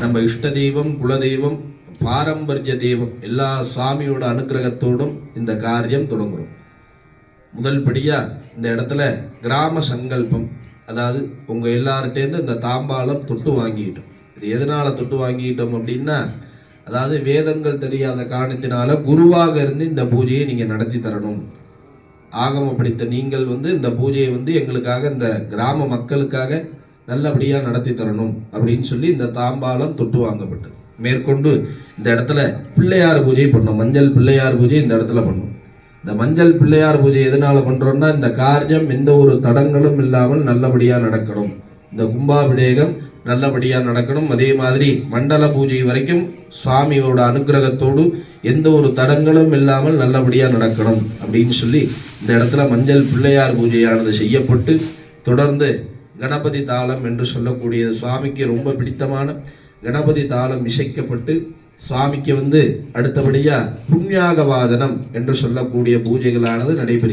நம்ம இஷ்ட தெய்வம் குலதெய்வம் பாரம்பரிய தெய்வம் எல்லா சுவாமியோட அனுக்கிரகத்தோடும் இந்த காரியம் தொடங்குறோம் முதல் படியா இந்த இடத்துல கிராம சங்கல்பம் அதாவது உங்க எல்லார்ட்டேருந்து இந்த தாம்பாளம் தொட்டு வாங்கிக்கிட்டோம் இது எதனால தொட்டு வாங்கிக்கிட்டோம் அப்படின்னா அதாவது வேதங்கள் தெரியாத காரணத்தினால குருவாக இருந்து இந்த பூஜையை நீங்க நடத்தி தரணும். ஆகம படித்த நீங்கள் வந்து இந்த பூஜையை வந்து எங்களுக்காக இந்த கிராம மக்களுக்காக நல்லபடியாக நடத்தி தரணும் அப்படின்னு சொல்லி இந்த தாம்பாளம் தொட்டு வாங்கப்பட்டது. மேற்கொண்டு இந்த இடத்துல பிள்ளையார் பூஜை பண்ணோம். மஞ்சள் பிள்ளையார் பூஜை இந்த இடத்துல பண்ணோம். இந்த மஞ்சள் பிள்ளையார் பூஜை எதனால பண்ணுறோம்னா இந்த காரியம் எந்த ஒரு தடங்களும் இல்லாமல் நல்லபடியாக நடக்கணும். இந்த கும்பாபிடேகம் நல்லபடியாக நடக்கணும். அதே மாதிரி மண்டல பூஜை வரைக்கும் சுவாமியோட அனுக்கிரகத்தோடு எந்த ஒரு தடங்களும் இல்லாமல் நல்லபடியாக நடக்கணும் அப்படின்னு சொல்லி இந்த இடத்துல மஞ்சள் பிள்ளையார் பூஜையானது செய்யப்பட்டு தொடர்ந்து கணபதி தாளம் என்று சொல்லக்கூடியது சுவாமிக்கு ரொம்ப பிடித்தமான கணபதி தாளம் இசைக்கப்பட்டு சுவாமிக்கு வந்து அடுத்தபடியாக புண்ணியாக வாதனம் என்று சொல்லக்கூடிய பூஜைகளானது நடைபெறுகிறது.